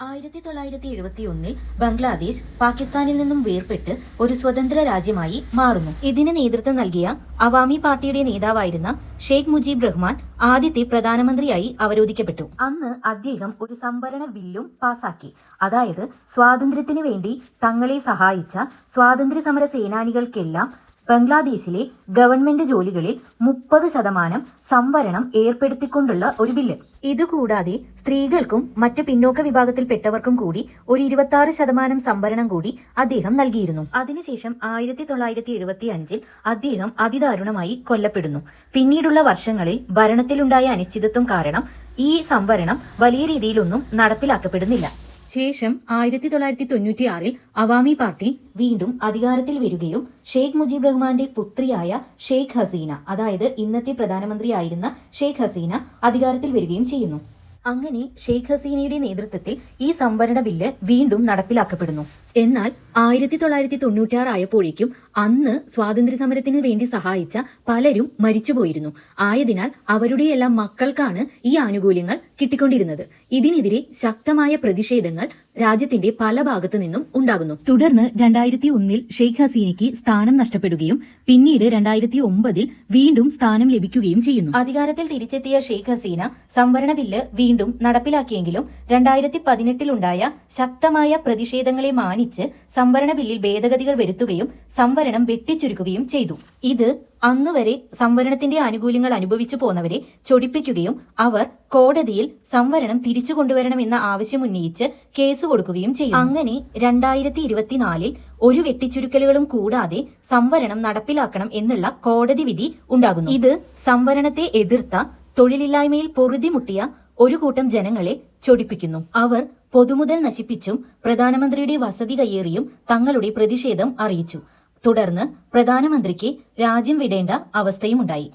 ആയിരത്തി തൊള്ളായിരത്തി എഴുപത്തി ഒന്നിൽ ബംഗ്ലാദേശ് പാകിസ്ഥാനിൽ നിന്നും വേർപെട്ട് ഒരു സ്വതന്ത്ര രാജ്യമായി മാറുന്നു. ഇതിന് നേതൃത്വം നൽകിയ അവാമി പാർട്ടിയുടെ നേതാവായിരുന്ന ഷെയ്ഖ് മുജീബ് റഹ്മാൻ ആദ്യത്തെ പ്രധാനമന്ത്രിയായി അവരോധിക്കപ്പെട്ടു. അന്ന് അദ്ദേഹം ഒരു സംവരണ ബില്ലും പാസാക്കി. അതായത് സ്വാതന്ത്ര്യത്തിനു വേണ്ടി തങ്ങളെ സഹായിച്ച സ്വാതന്ത്ര്യ സമര സേനാനികൾക്കെല്ലാം ബംഗ്ലാദേശിലെ ഗവൺമെന്റ് ജോലികളിൽ മുപ്പത് ശതമാനം സംവരണം ഏർപ്പെടുത്തിക്കൊണ്ടുള്ള ഒരു ബില്ല്. ഇതുകൂടാതെ സ്ത്രീകൾക്കും മറ്റ് പിന്നോക്ക വിഭാഗത്തിൽപ്പെട്ടവർക്കും കൂടി ഒരു ഇരുപത്തി ശതമാനം സംവരണം കൂടി അദ്ദേഹം നൽകിയിരുന്നു. അതിനുശേഷം ആയിരത്തി തൊള്ളായിരത്തി എഴുപത്തി അഞ്ചിൽ അദ്ദേഹം അതിദാരുണമായി കൊല്ലപ്പെടുന്നു. പിന്നീടുള്ള വർഷങ്ങളിൽ ഭരണത്തിലുണ്ടായ അനിശ്ചിതത്വം കാരണം ഈ സംവരണം വലിയ രീതിയിലൊന്നും നടപ്പിലാക്കപ്പെടുന്നില്ല. ശേഷം ആയിരത്തി തൊള്ളായിരത്തി തൊണ്ണൂറ്റിയാറിൽ അവാമി പാർട്ടി വീണ്ടും അധികാരത്തിൽ വരികയും ഷെയ്ഖ് മുജീബ് റഹ്മാന്റെ പുത്രിയായ ഷെയ്ഖ് ഹസീന അതായത് ഇന്നത്തെ പ്രധാനമന്ത്രിയായിരുന്ന ഷെയ്ഖ് ഹസീന അധികാരത്തിൽ വരികയും ചെയ്യുന്നു. അങ്ങനെ ഷെയ്ഖ് ഹസീനയുടെ നേതൃത്വത്തിൽ ഈ സംവരണ ബില്ല് വീണ്ടും നടപ്പിലാക്കപ്പെടുന്നു. എന്നാൽ ആയിരത്തി തൊള്ളായിരത്തി തൊണ്ണൂറ്റാറ് ആയപ്പോഴേക്കും അന്ന് സ്വാതന്ത്ര്യ സമരത്തിന് വേണ്ടി സഹായിച്ച പലരും മരിച്ചുപോയിരുന്നു. ആയതിനാൽ അവരുടെയെല്ലാം മക്കൾക്കാണ് ഈ ആനുകൂല്യങ്ങൾ കിട്ടിക്കൊണ്ടിരുന്നത്. ഇതിനെതിരെ ശക്തമായ പ്രതിഷേധങ്ങൾ രാജ്യത്തിന്റെ പല ഭാഗത്തു നിന്നും ഉണ്ടാകുന്നു. തുടർന്ന് രണ്ടായിരത്തി ഒന്നിൽ ഷെയ്ഖ് ഹസീനയ്ക്ക് സ്ഥാനം നഷ്ടപ്പെടുകയും പിന്നീട് രണ്ടായിരത്തി ഒമ്പതിൽ വീണ്ടും സ്ഥാനം ലഭിക്കുകയും ചെയ്യുന്നു. അധികാരത്തിൽ തിരിച്ചെത്തിയ ഷെയ്ഖ് ഹസീന സംവരണ ബില്ല് വീണ്ടും നടപ്പിലാക്കിയെങ്കിലും രണ്ടായിരത്തി പതിനെട്ടിലുണ്ടായ ശക്തമായ പ്രതിഷേധങ്ങളെ മാനിച്ച് സംവരണ ബില്ലിൽ ഭേദഗതികൾ വരുത്തുകയും സംവരണം വെട്ടിച്ചുരുക്കുകയും ചെയ്തു. ഇത് അന്നുവരെ സംവരണത്തിന്റെ ആനുകൂല്യങ്ങൾ അനുഭവിച്ചു പോന്നവരെ ചൊടിപ്പിക്കുകയും അവർ കോടതിയിൽ സംവരണം തിരിച്ചു കൊണ്ടുവരണമെന്ന ആവശ്യം ഉന്നയിച്ച് കേസ് കൊടുക്കുകയും ചെയ്തു. അങ്ങനെ രണ്ടായിരത്തി ഇരുപത്തിനാലിൽ ഒരു വെട്ടിച്ചുരുക്കലുകളും കൂടാതെ സംവരണം നടപ്പിലാക്കണം എന്നുള്ള കോടതി വിധി ഉണ്ടാകുന്നു. ഇത് സംവരണത്തെ എതിർത്ത തൊഴിലില്ലായ്മയിൽ പൊറുതിമുട്ടിയ ഒരു കൂട്ടം ജനങ്ങളെ ചൊടിപ്പിക്കുന്നു. അവർ പൊതുമുതൽ നശിപ്പിച്ചും പ്രധാനമന്ത്രിയുടെ വസതി കയ്യേറിയും തങ്ങളുടെ പ്രതിഷേധം അറിയിച്ചു. തുടർന്ന് പ്രധാനമന്ത്രിക്ക് രാജ്യം വിടേണ്ട അവസ്ഥയുമുണ്ടായി.